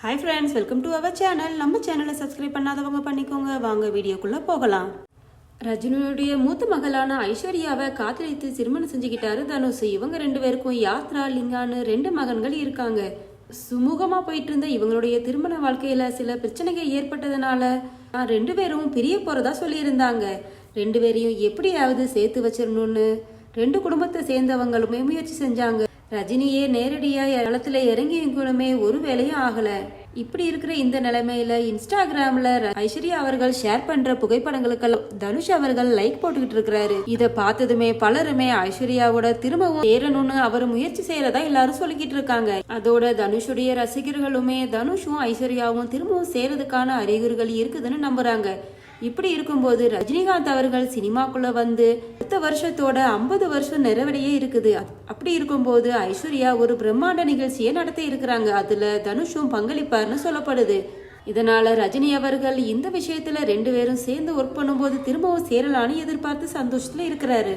Hi friends welcome to our channel நம்ம சேனலை subscribe பண்ணாதவங்க பண்ணிக்கோங்க. வாங்க வீடியோக்குள்ளே போகலாம். ரஜினியுடைய மூத்த மகளான ஐஸ்வர்யாவை காதலித்து திருமணம் செஞ்சுக்கிட்டாரு தனுஷ். இவங்க ரெண்டு பேருக்கும் யாத்ரா லிங்கான்னு ரெண்டு மகன்கள் இருக்காங்க. சுமூகமாக போயிட்டு இருந்த இவங்களுடைய திருமண வாழ்க்கையில் சில பிரச்சனைகள் ஏற்பட்டதுனால ரெண்டு பேரும் பிரிய போகிறதா சொல்லியிருந்தாங்க. ரெண்டு பேரையும் எப்படியாவது சேர்த்து வச்சிடணும்னு ரெண்டு குடும்பத்தை சேர்ந்தவங்களுமே முயற்சி செஞ்சாங்க. ரஜினியே நேரடியா களத்துல எங்குமே ஒரு வேலையும் ஆகல. இப்படி இருக்கிற இந்த நிலைமையில இன்ஸ்டாகிராம்ல ஐஸ்வர்யா அவர்கள் ஷேர் பண்ற புகைப்படங்களுக்கு தனுஷ் அவர்கள் லைக் போட்டுக்கிட்டு இருக்கிறாரு. இத பார்த்ததுமே பலருமே ஐஸ்வர்யாவோட திரும்பவும் சேரணும்னு அவர் முயற்சி செய்யறதா எல்லாரும் சொல்லிக்கிட்டு இருக்காங்க. அதோட தனுஷுடைய ரசிகர்களுமே தனுஷும் ஐஸ்வர்யாவும் திரும்பவும் சேரதுக்கான அறிகுறிகள் இருக்குதுன்னு நம்புறாங்க. இப்படி இருக்கும்போது ரஜினிகாந்த் அவர்கள் சினிமாக்குள்ள வந்து அடுத்த வருஷத்தோட ஐம்பது வருஷம் நிறைவடையே இருக்குது. அப்படி இருக்கும்போது ஐஸ்வர்யா ஒரு பிரம்மாண்ட நிகழ்ச்சியை நடத்தி இருக்கிறாங்க. அதுல தனுஷும் பங்களிப்பார்னு சொல்லப்படுது. இதனால ரஜினி அவர்கள் இந்த விஷயத்துல ரெண்டு பேரும் சேர்ந்து ஒர்க் பண்ணும்போது திரும்பவும் சேரலான்னு எதிர்பார்த்து சந்தோஷத்துல இருக்கிறாரு.